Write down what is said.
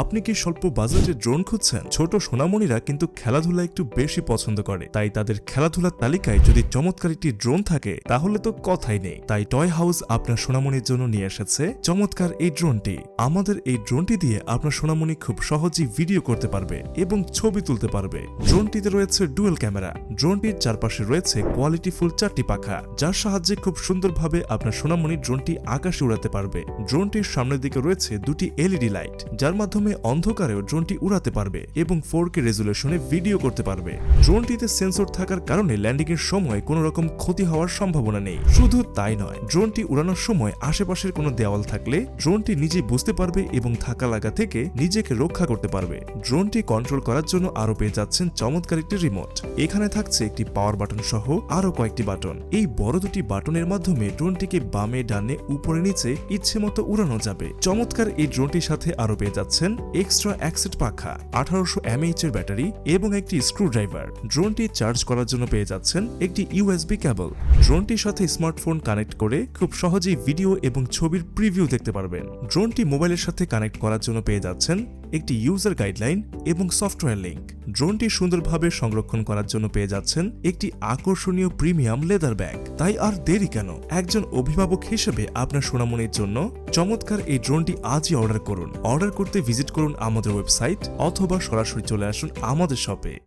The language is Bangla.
আপনি কি স্বল্প বাজেটে ড্রোন খুঁজছেন? ছোট সোনামণিরা কিন্তু খেলাধুলা একটু বেশি পছন্দ করে। তাই তাদের খেলাধুলার তালিকায় যদি চমৎকার একটি ড্রোন থাকে, তাহলে তো কথাই নেই। তাই টয় হাউস আপনার সোনামণির জন্য নিয়ে এসেছে চমৎকার এই ড্রোনটি। আমাদের এই ড্রোনটি দিয়ে আপনার সোনামণি খুব সহজেই ভিডিও করতে পারবে এবং ছবি তুলতে পারবে। ড্রোনটিতে রয়েছে ডুয়েল ক্যামেরা। ড্রোনটির চারপাশে রয়েছে কোয়ালিটিফুল চারটি পাখা, যার সাহায্যে খুব সুন্দরভাবে আপনার সোনামণি ড্রোনটি আকাশে উড়াতে পারবে। ড্রোনটির সামনের দিকে রয়েছে দুটি এলইডি লাইট, যার মাধ্যমে অন্ধকারেও ড্রোনটি উড়াতে পারবে এবং ফোর কে রেজুলেশনে ভিডিও করতে পারবে। ড্রোনটিতে সেন্সর থাকার কারণে ল্যান্ডিং এর সময় কোনো রকম ক্ষতি হওয়ার সম্ভাবনা নেই। শুধু তাই নয়, ড্রোনটি উড়ানোর সময় আশেপাশের কোনো দেওয়াল থাকলে ড্রোনটি নিজে বুঝতে পারবে এবং থাকা লাগা থেকে নিজেকে রক্ষা করতে পারবে। ড্রোনটি কন্ট্রোল করার জন্য আরও পেয়ে যাচ্ছেন চমৎকার একটি রিমোট। এখানে থাকছে একটি পাওয়ার বাটন সহ আরও কয়েকটি বাটন। এই বড় দুটি বাটনের মাধ্যমে ড্রোনটিকে বামে, ডানে, উপরে, নিচে ইচ্ছে মতো উড়ানো যাবে। চমৎকার এই ড্রোনটির সাথে আরও পেয়ে যাচ্ছেন এক্সট্রা অ্যাক্সেট পাখা, আঠারোশো এমএইচ এর ব্যাটারি এবং একটি স্ক্রুড্রাইভার ড্রোনটি চার্জ করার জন্য পেয়ে যাচ্ছেন একটি ইউএসবি ক্যাবল ড্রোনটির সাথে স্মার্টফোন কানেক্ট করে খুব সহজেই ভিডিও এবং ছবির প্রিভিউ দেখতে পারবেন। ড্রোনটি মোবাইলের সাথে কানেক্ট করার জন্য পেয়ে যাচ্ছেন একটি ইউজার গাইডলাইন এবং সফটওয়্যার লিঙ্ক ড্রোনটি সুন্দরভাবে সংরক্ষণ করার জন্য পেয়ে যাচ্ছেন একটি আকর্ষণীয় প্রিমিয়াম লেদার ব্যাগ। তাই আর দেরি কেন? একজন অভিভাবক হিসেবে আপনার সোনামনির জন্য চমৎকার এই ড্রোনটি আজই অর্ডার করুন। অর্ডার করতে ভিজিট করুন আমাদের ওয়েবসাইট অথবা সরাসরি চলে আসুন আমাদের শপে।